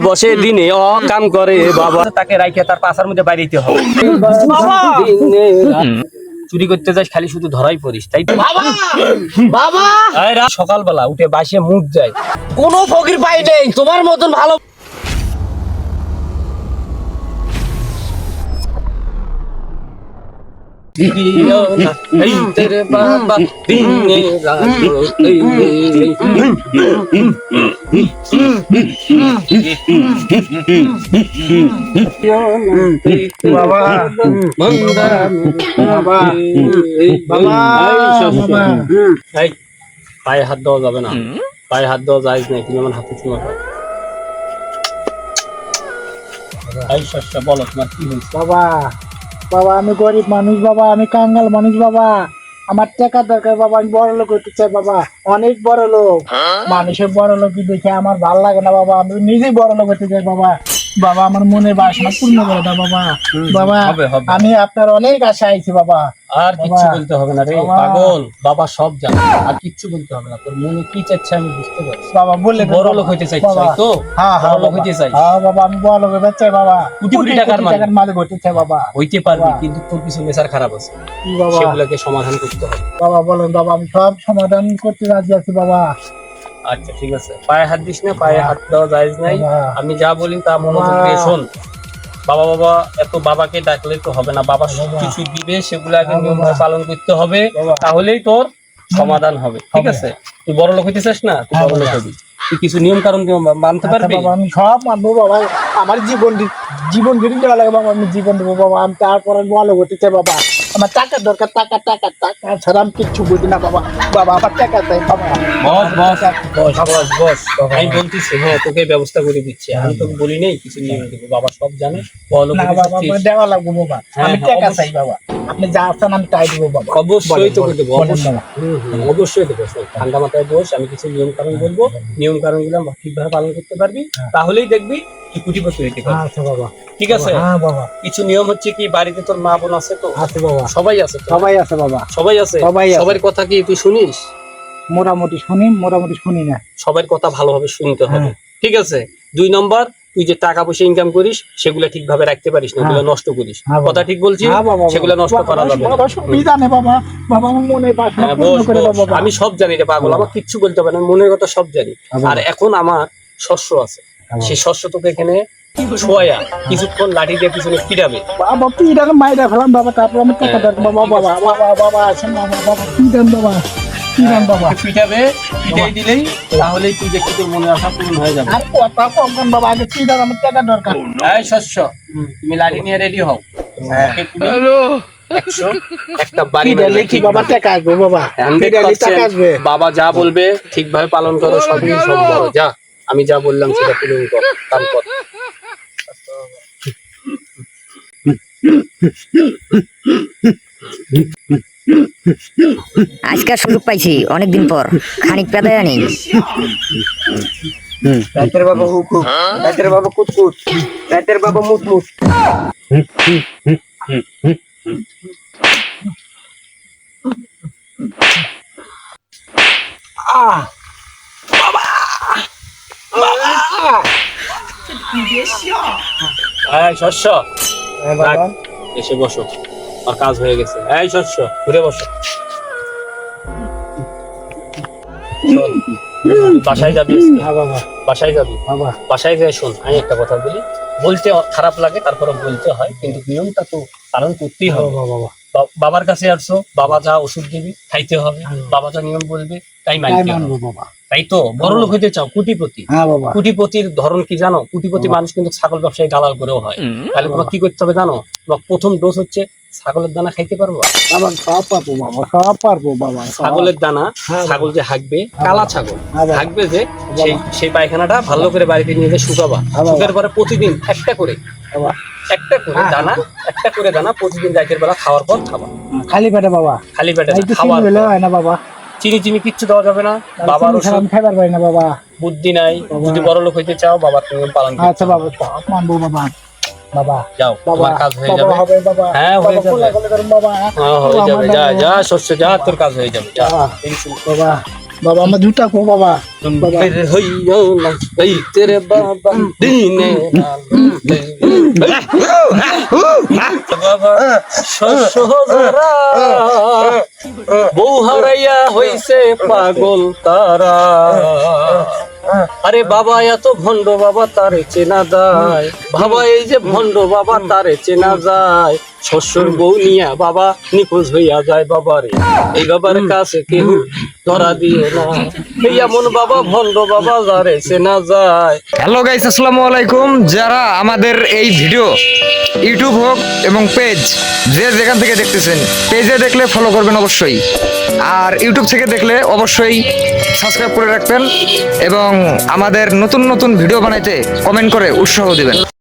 বসে দিনে অ কাম করে বাবা। তাকে রাইখে তার পাশার মধ্যে বাইরে দিতে হবে। চুরি করতে যাস খালি শুধু ধরাই পড়িস তাই তো? বাবা! সকালবেলা উঠে বাসে মুখ যায়। কোনো ফকির পাই নেই তোমার মতন ভালো পায়ে হাত দেওয়া যাবে না পায়ে হাত দেওয়া যায় না তুমি আমার হাতে চুমা বলো তোমার কি হয়েছে বাবা। বাবা আমি গরিব মানুষ বাবা আমি কাঙ্গাল মানুষ বাবা। আমার টাকা দরকার বাবা আমি বড় লোক হতে চাই বাবা অনেক বড় লোক। মানুষের বড় লোক দেখে আমার ভালো লাগে না বাবা আমি নিজেই বড় লোক হতে চাই বাবা। বাবা আমার মনের বাসনা পূর্ণ করে দাও বাবা। বাবা। আমি আপনার অনেক আশা আইছি বাবা। আর কিচ্ছু বলতে হবে না রে পাগল। বাবা সব জানে আর কিচ্ছু বলতে হবে না। তোর মনে কি চাচ্ছে আমি বুঝতে পারছি। বাবা বললে বড় লোক হইতে চাইছিস, তাই তো? হ্যাঁ হ্যাঁ বড় লোক। হইতে চাইছিস। হ্যাঁ বাবা আমি বড় লোক হতে চাই বাবা। কোটি কোটি টাকার মালিক। মালিক হতে চাই বাবা। হইতে পারবি কিন্তু তোর কিছু নেশার খারাপ আছে। কি বাবা। সেগুলোকে সমাধান করতে হবে। বাবা বলেন বাবা আমি সব সমাধান করতে রাজি আছি বাবা। আচ্ছা ঠিক আছে। পায়ে হাত দিস না পায়ে হাত দেওয়া জায়েজ নাই। আমি যা বলি তা মনোযোগ দিয়ে শোন। বাবা বাবা এত বাবাকে ডাকলে তো হবে না। বাবা কিছু দিবে সেগুলো আগে। নিয়ম পালন করতে হবে। তাহলেই তোর সমাধান হবে। ঠিক আছে? তুই বড় লোক হইতে চাস না? তুই হ্যাঁ, বড় লোক হবি। তুই কিছু নিয়ম কারণ মানতে আচ্ছা পারবি? বাবা আমি সব মানবো বাবা। আমার জীবন জীবন ঘিরে দেওয়া লাগে বাবা আমি জীবন দেবো বাবা। আমি তারপর ভালো করতে চাই বাবা। আমার টাকার দরকার টাকা টাকা টাকা ছাড়া আমি কিচ্ছু বুঝি না বাবা। বাবা আমার টাকা চাই বাবা। বস বস বস বস বস। আমি বলতেছি হ্যাঁ তোকে ব্যবস্থা করে দিচ্ছি। আমি তোকে বলি নেই কিছু নিয়ম দেবো বাবা সব জানে। বড় না বাবা দেওয়া লাগবো বাবা। হ্যাঁ, আমি হ্যাঁ, টাকা চাই বাবা। আপনি যা আমি তাই দেবো বাবা। অবশ্যই তোকে দেবো দেবো ঠান্ডা মাথায় বস আমি কিছু নিয়ম কারণ বলব। নিয়ম কারণগুলো ঠিকভাবে পালন করতে পারবি। হ্যাঁ। তাহলেই দেখবি হইতে পারবি আচ্ছা বাবা। ঠিক আছে? হ্যাঁ বাবা। কিছু নিয়ম হচ্ছে কি বাড়িতে তোর মা বোন আছে তো? আছে বাবা। সবাই আছে তো? সবাই আছে বাবা। সবাই আছে? সবাই আছে। সবার কথা কি তুই শুনিস? মোটামুটি শুনি মোটামুটি শুনি না। সবার কথা ভালোভাবে শুনতে হবে। হ্যাঁ। ঠিক আছে? দুই নম্বর তুই যে টাকা পয়সা ইনকাম করিস সেগুলো ঠিকভাবে রাখতে পারিস না হ্যাঁ। ওগুলো নষ্ট করিস। হ্যাঁ, বাবা। কথা ঠিক বলছি? হ্যাঁ বাবা সেগুলো নষ্ট করা যাবে না। বাবা সুবিধা নেই বাবা। বাবা আমার মনে বাসনা হ্যাঁ, পূর্ণ বস, করে দাও বস। বাবা আমি সব জানি রে পাগল আমার কিচ্ছু বলতে হবে না আমি মনের কথা সব জানি। আর এখন আমার শস্য আছে। সেই শস্য তোকে এখানে ছোয়া। কিছুক্ষণ লাঠি দিয়ে পিছনে পিটাবে। বাবা পিটাকে মাইরা ফেলাম বাবা তারপর আমি টাকা হ্যাঁ। দেব। বাবা বাবা বাবা বাবা আছেন বাবা বাবা বাবা পিটান বাবা পিটাবে পিটাই দিলেই তাহলেই তুই দেখি তোর মনে আশা পূরণ হয়ে যাবে। আর কথা কম কম বাবা আগে পিটান আমার টাকা দরকার। এই শস্য তুমি লাঠি নিয়ে রেডি হও। কি বাবা বাবা? 100% পিটালে টাকা আসবে। বাবা যা বলবে ঠিকভাবে পালন করো সবই সম্ভব। যা। আমি যা বললাম সেটা পূরণ কর কাম কর। আজকাল সুযোগ পাইছি অনেকদিন পর। খানিক পেদায় আনি রাতের বাবা হুক রাতের বাবা কুত কুত রাতের বাবা মুত এই শস্য। এসে বসো। আর কাজ হয়ে গেছে। এই শস্য ঘুরে বসো। বাসায় যাবি? হ্যাঁ বাসায় যাবি? বাসায় গিয়ে শোন আমি একটা কথা বলি। বলতে খারাপ লাগে তারপরে বলতে হয় কিন্তু নিয়মটা তো পালন করতেই হবে। বাবা বাবা। বাবার কাছে আসছো বাবা যা ওষুধ দিবি খাইতে হবে। বাবা যা নিয়ম বলবে তাই তাই মানতে হবে। বাবা। তাই তো বড় লোক হইতে চাও কোটিপতি। হ্যাঁ কোটিপতির ধরন কি জানো? কোটিপতি মানুষ কিন্তু ছাগল ব্যবসায়ী দালাল করেও হয়। তাহলে তোমার কি করতে হবে জানো? তোমার প্রথম ডোজ হচ্ছে ছাগলের দানা খাইতে পারব? বাবা সব পারব বাবা সব পারব বাবা ছাগলের দানা হ্যাঁ, ছাগল যে হাঁকবে কালা ছাগল। হ্যাঁ, হাঁকবে যে সেই সেই পায়খানাটা ভালো করে বাড়িতে নিয়ে যেয়ে শুকাবা। হ্যাঁ। শুকার পরে প্রতিদিন একটা করে বাবা। একটা করে হ্যাঁ, দানা একটা করে দানা প্রতিদিন রাতের বেলা খাওয়ার পর খাবা। খালি পেটে বাবা। খালি পেটে। হয় না বাবা। চিনি চিনি কিচ্ছু দেওয়া যাবে না। বাবার ওষুধ আমি খাইবার পারি না বাবা। বুদ্ধি নাই। যদি বড় লোক হইতে চাও বাবার তুমি পালন আচ্ছা বাবা মানবো বাবা। বাবা যাও তোমার কাজ হয়ে যাবে। হ্যাঁ, হয়ে যাবে। হ্যাঁ হয়ে যাবে। যা যা শস্য যা তোর কাজ হয়ে যাবে। যা। বাবা। বাবা আমার দুটা কো বাবা। এই তেরে বাবা দিনে শস্য যারা বউ হারাইয়া হইছে পাগল তারা। আরে বাবা, এত ভণ্ড বাবা তারে চেনা যায়। বাবা, এই যে ভণ্ড বাবা তারে চেনা যায়। শস্যর বউ নিয়া বাবা নিখোঁজ হইয়া যায় বাবারে এই বাবার কাছে কেউ ধরা দিয়ে না। বাবা, ভণ্ড বাবা চেনা যায়। হ্যালো গাইস আসসালামু আলাইকুম। যারা আমাদের এই ভিডিও ইউটিউব হোক এবং পেজ যে যেখান থেকে দেখতেছেন পেজে দেখলে ফলো করবেন অবশ্যই। আর ইউটিউব থেকে দেখলে অবশ্যই সাবস্ক্রাইব করে রাখবেন এবং আমাদের নতুন নতুন ভিডিও বানাইতে কমেন্ট করে উৎসাহ দিবেন।